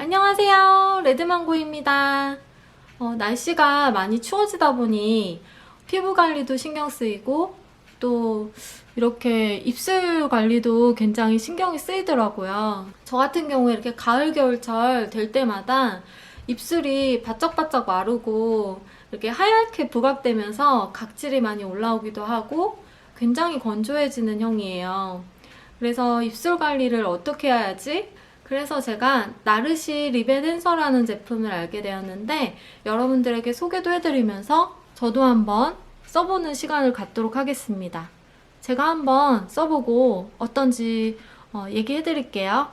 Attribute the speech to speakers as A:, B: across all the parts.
A: 안녕하세요. 레드망고입니다. 어, 날씨가 많이 추워지다 보니 피부 관리도 신경 쓰이고 또 이렇게 입술 관리도 굉장히 신경이 쓰이더라고요. 저 같은 경우에 이렇게 가을, 겨울철 될 때마다 입술이 바짝바짝 마르고 이렇게 하얗게 부각되면서 각질이 많이 올라오기도 하고 굉장히 건조해지는 형이에요. 그래서 입술 관리를 어떻게 해야지? 그래서 제가 나르시 리벤 앤서라는 제품을 알게 되었는데 여러분들에게 소개도 해드리면서 저도 한번 써보는 시간을 갖도록 하겠습니다. 제가 한번 써보고 어떤지 어, 얘기해 드릴게요.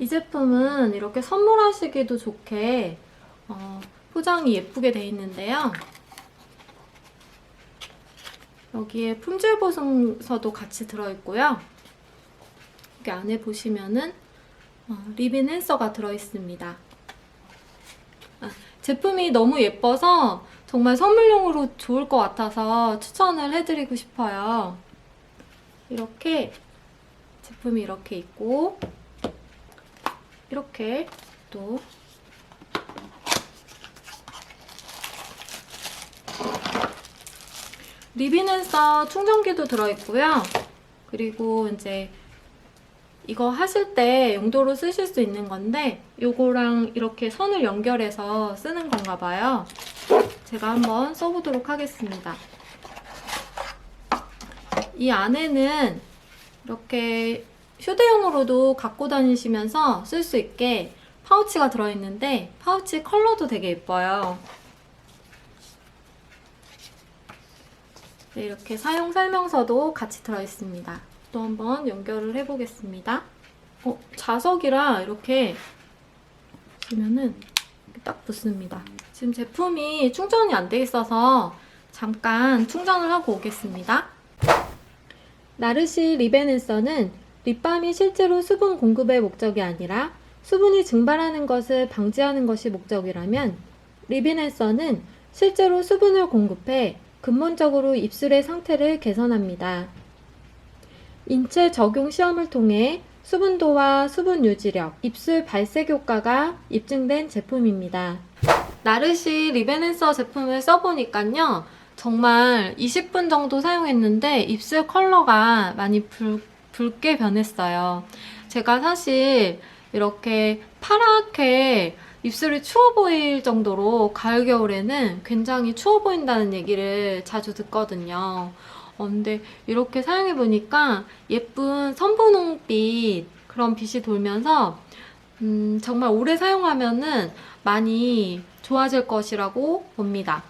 A: 이 제품은 이렇게 선물하시기도 좋게 어, 포장이 예쁘게 돼 있는데요. 여기에 품질 보증서도 같이 들어있고요. 여기 안에 보시면은 어, 리빈 앤서가 들어있습니다. 아, 제품이 너무 예뻐서 정말 선물용으로 좋을 것 같아서 추천을 해드리고 싶어요. 이렇게 제품이 이렇게 있고 이렇게 또 리빈 앤서 충전기도 들어있고요. 그리고 이제 이거 하실 때 용도로 쓰실 수 있는 건데 요거랑 이렇게 선을 연결해서 쓰는 건가 봐요. 제가 한번 써보도록 하겠습니다. 이 안에는 이렇게 휴대용으로도 갖고 다니시면서 쓸 수 있게 파우치가 들어있는데 파우치 컬러도 되게 예뻐요. 네, 이렇게 사용 설명서도 같이 들어있습니다. 또 한번 연결을 해보겠습니다. 어, 자석이라 이렇게 보면은 딱 붙습니다. 지금 제품이 충전이 안 돼 있어서 잠깐 충전을 하고 오겠습니다. 나르시 리베넨서는 립밤이 실제로 수분 공급의 목적이 아니라 수분이 증발하는 것을 방지하는 것이 목적이라면 리비넨서는 실제로 수분을 공급해 근본적으로 입술의 상태를 개선합니다. 인체 적용 시험을 통해 수분도와 수분 유지력, 입술 발색 효과가 입증된 제품입니다. 나르시 리베넨서 제품을 써보니까요. 정말 20분 정도 사용했는데 입술 컬러가 많이 붉, 붉게 변했어요. 제가 사실 이렇게 파랗게 입술이 추워 보일 정도로 가을 겨울에는 굉장히 추워 보인다는 얘기를 자주 듣거든요. 어, 근데 이렇게 사용해 보니까 예쁜 선분홍빛 그런 빛이 돌면서 음, 정말 오래 사용하면은 많이 좋아질 것이라고 봅니다.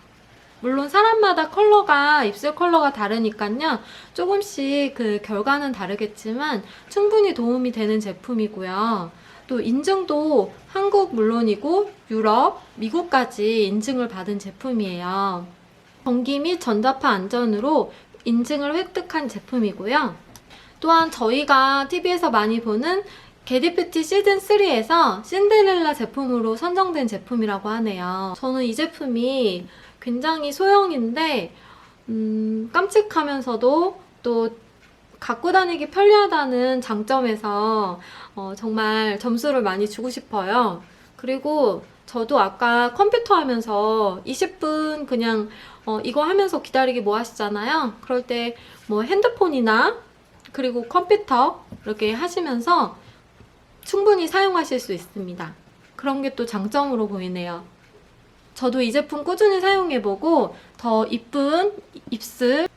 A: 물론 사람마다 컬러가 입술 컬러가 다르니까요. 조금씩 그 결과는 다르겠지만 충분히 도움이 되는 제품이고요. 또 인증도 한국 물론이고 유럽, 미국까지 인증을 받은 제품이에요. 전기 및 전자파 안전으로 인증을 획득한 제품이고요. 또한 저희가 TV에서 많이 보는 게디뷰티 시즌3에서 신데렐라 제품으로 선정된 제품이라고 하네요. 저는 이 제품이 굉장히 소형인데, 음, 깜찍하면서도 또 갖고 다니기 편리하다는 장점에서 어, 정말 점수를 많이 주고 싶어요. 그리고 저도 아까 컴퓨터 하면서 20분 그냥 어, 이거 하면서 기다리기 뭐 하시잖아요. 그럴 때 뭐 핸드폰이나 그리고 컴퓨터 이렇게 하시면서 충분히 사용하실 수 있습니다. 그런 게 또 장점으로 보이네요. 저도 이 제품 꾸준히 사용해보고 더 이쁜 입술,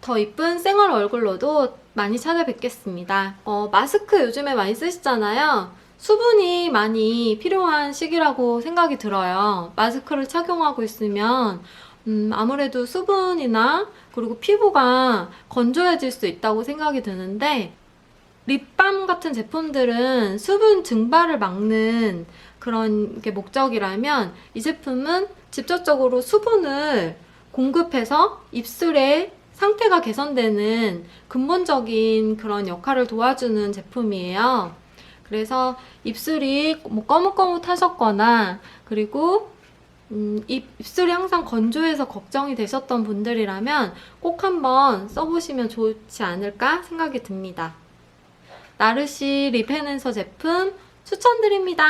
A: 더 이쁜 쌩얼 얼굴로도 많이 찾아뵙겠습니다. 어, 마스크 요즘에 많이 쓰시잖아요. 수분이 많이 필요한 시기라고 생각이 들어요. 마스크를 착용하고 있으면 음, 아무래도 수분이나 그리고 피부가 건조해질 수 있다고 생각이 드는데 립밤 같은 제품들은 수분 증발을 막는 그런 게 목적이라면 이 제품은 직접적으로 수분을 공급해서 입술의 상태가 개선되는 근본적인 그런 역할을 도와주는 제품이에요. 그래서 입술이 뭐 거뭇거뭇하셨거나 그리고 음, 입, 입술이 항상 건조해서 걱정이 되셨던 분들이라면 꼭 한번 써보시면 좋지 않을까 생각이 듭니다. 나르시 립앤앤서 제품 추천드립니다.